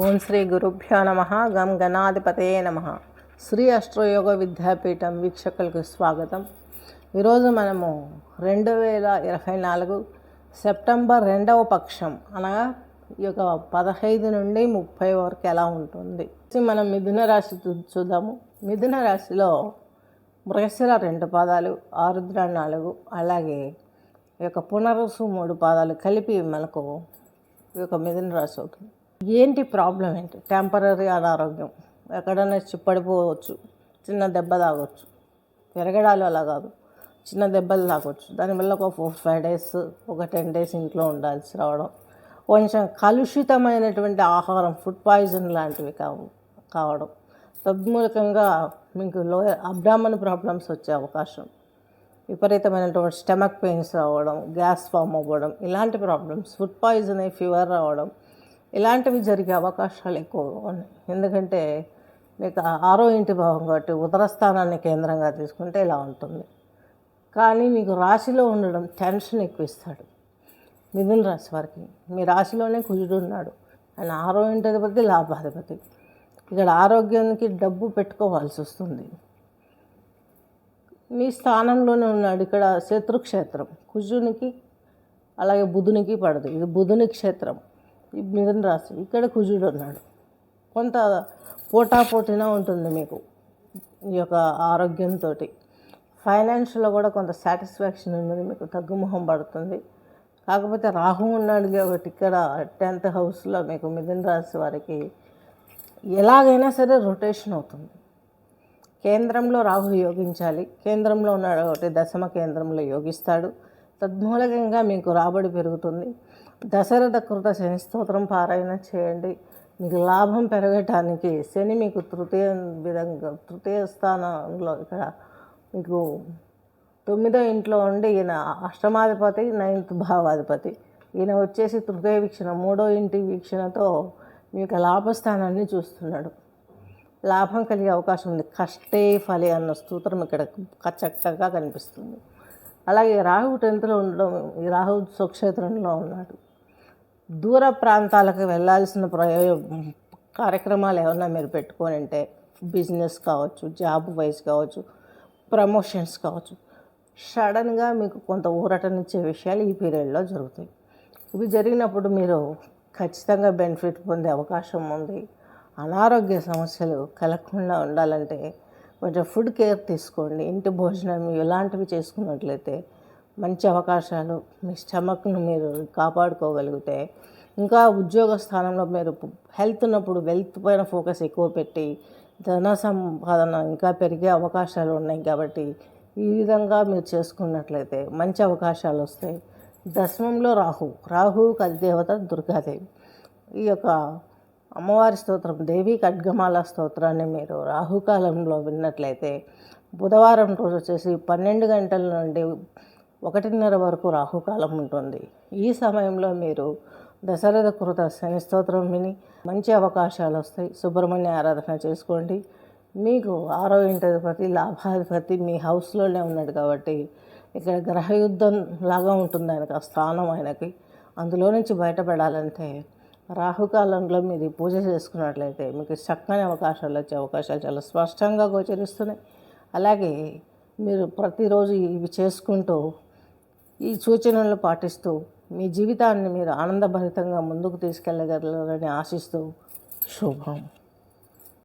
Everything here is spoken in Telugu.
ఓం శ్రీ గురుభ్యో నమ. గం గణాధిపతయే నమ. శ్రీ అష్టయోగ విద్యాపీఠం వీక్షకులకు స్వాగతం. ఈరోజు మనము రెండు వేల ఇరవై నాలుగు సెప్టెంబర్ రెండవ పక్షం అనగా ఈ యొక్క పదహైదు నుండి ముప్పై వరకు ఎలా ఉంటుంది? మనం మిథున రాశి చూద్దాము. మిథున రాశిలో మృగశిర రెండు పాదాలు ఆరుద్ర నాలుగు అలాగే ఈ యొక్క పునరుసు మూడు పాదాలు కలిపి మనకు ఈ యొక్క మిథున రాశి అవుతుంది. ఏంటి ప్రాబ్లం ఏంటి? టెంపరీ అనారోగ్యం. ఎక్కడైనా చిప్పడిపోవచ్చు చిన్న దెబ్బ తాగొచ్చు. పెరగడాలు అలా కాదు. చిన్న దెబ్బలు తాగొచ్చు. దానివల్ల ఒక ఫోర్ ఫైవ్ డేస్ ఒక టెన్ డేస్ ఇంట్లో ఉండాల్సి రావడం. కొంచెం కలుషితమైనటువంటి ఆహారం ఫుడ్ పాయిజన్ లాంటివి కావు కావడం. తద్మూలకంగా మీకు లో అబ్డామన్ ప్రాబ్లమ్స్ వచ్చే అవకాశం. విపరీతమైనటువంటి స్టమక్ పెయిన్స్ రావడం గ్యాస్ ఫామ్ అవ్వడం ఇలాంటి ప్రాబ్లమ్స్ ఫుడ్ పాయిజన్ అయ్యి ఫీవర్ రావడం ఇలాంటివి జరిగే అవకాశాలు ఎక్కువగా ఉన్నాయి. ఎందుకంటే మీకు ఆరో ఇంటి భావం కాబట్టి ఉదరస్థానాన్ని కేంద్రంగా తీసుకుంటే ఇలా ఉంటుంది. కానీ మీకు రాశిలో ఉండడం టెన్షన్ ఎక్కువ ఇస్తాడు మిథున రాశి వారికి మీ రాశిలోనే కుజుడు ఉన్నాడు. ఆయన ఆరో ఇంటి అధిపతి లాభాధిపతి. ఇక్కడ ఆరోగ్యానికి డబ్బు పెట్టుకోవాల్సి వస్తుంది. మీ స్థానంలోనే ఉన్నాడు. ఇక్కడ శత్రుక్షేత్రం. కుజునికి అలాగే బుధునికి పడదు. ఇది బుధుని క్షేత్రం. మిథున రాశి ఇక్కడ కుజుడు ఉన్నాడు. కొంత పోటాపోటీనా ఉంటుంది మీకు ఈ యొక్క ఆరోగ్యంతో ఫైనాన్షియల్లో కూడా కొంత సాటిస్ఫాక్షన్ ఉన్నది మీకు తగ్గుముఖం పడుతుంది. కాకపోతే రాహు ఉన్నాడు కాబట్టి ఇక్కడ టెన్త్ హౌస్లో మీకు మిథున రాశి వారికి ఎలాగైనా సరే రొటేషన్ అవుతుంది. కేంద్రంలో రాహు యోగించాలి కేంద్రంలో ఉన్నాడు కాబట్టి దశమ కేంద్రంలో యోగిస్తాడు. తద్మూలకంగా మీకు రాబడి పెరుగుతుంది. దశరథ కృత శని స్తోత్రం పారాయణ చేయండి. మీకు లాభం పెరగటానికి శని మీకు తృతీయ విధంగా తృతీయ స్థానంలో ఇక్కడ మీకు తొమ్మిదో ఇంట్లో ఉండి ఈయన అష్టమాధిపతి నైన్త్ భావాధిపతి. ఈయన వచ్చేసి తృతీయ వీక్షణ మూడో ఇంటి వీక్షణతో మీ యొక్క లాభస్థానాన్ని చూస్తున్నాడు. లాభం కలిగే అవకాశం ఉంది. కష్టే ఫలి అన్న స్తోత్రం ఇక్కడ చక్కగా కనిపిస్తుంది. అలాగే రాహువు టెన్త్లో ఉండడం ఈ రాహు స్వక్షేత్రంలో ఉన్నాడు. దూర ప్రాంతాలకు వెళ్ళాల్సిన ప్రయో కార్యక్రమాలు ఏమన్నా మీరు పెట్టుకొని అంటే బిజినెస్ కావచ్చు జాబ్ వైజ్ కావచ్చు ప్రమోషన్స్ కావచ్చు సడన్గా మీకు కొంత ఊరటనిచ్చే విషయాలు ఈ పీరియడ్లో జరుగుతాయి. ఇవి జరిగినప్పుడు మీరు ఖచ్చితంగా బెనిఫిట్ పొందే అవకాశం ఉంది. అనారోగ్య సమస్యలు కలగకుండా ఉండాలంటే కొంచెం ఫుడ్ కేర్ తీసుకోండి. ఇంటి భోజనం ఇలాంటివి చేసుకున్నట్లయితే మంచి అవకాశాలు మీ స్టమక్ను మీరు కాపాడుకోగలిగితే ఇంకా ఉద్యోగ స్థానంలో మీరు హెల్త్ ఉన్నప్పుడు వెల్త్ పైన ఫోకస్ ఎక్కువ పెట్టి ధన సంపాదన ఇంకా పెరిగే అవకాశాలు ఉన్నాయి కాబట్టి ఈ విధంగా మీరు చేసుకున్నట్లయితే మంచి అవకాశాలు వస్తాయి. దశమంలో రాహు. రాహు కది దేవత దుర్గాదేవి. ఈ యొక్క అమ్మవారి స్తోత్రం దేవి ఖడ్గమాల స్తోత్రాన్ని మీరు రాహుకాలంలో విన్నట్లయితే బుధవారం రోజు వచ్చేసి పన్నెండు గంటల నుండి ఒకటిన్నర వరకు రాహుకాలం ఉంటుంది. ఈ సమయంలో మీరు దశరథ కృత శని స్తోత్రం విని మంచి అవకాశాలు వస్తాయి. సుబ్రహ్మణ్య ఆరాధన చేసుకోండి. మీకు ఆరో ఇంటధిపతి లాభాధిపతి మీ హౌస్లోనే ఉన్నాడు కాబట్టి ఇక్కడ గ్రహయుద్ధం లాగా ఉంటుంది ఆయనకు ఆ స్థానం ఆయనకి. అందులో నుంచి బయటపడాలంటే రాహుకాలంలో మీరు పూజ చేసుకున్నట్లయితే మీకు చక్కని అవకాశాలు వచ్చే అవకాశాలు చాలా స్పష్టంగా గోచరిస్తున్నాయి. అలాగే మీరు ప్రతిరోజు ఇవి చేసుకుంటూ ఈ సూచనలు పాటిస్తూ మీ జీవితాన్ని మీరు ఆనందభరితంగా ముందుకు తీసుకెళ్ళగలరని ఆశిస్తూ శుభం.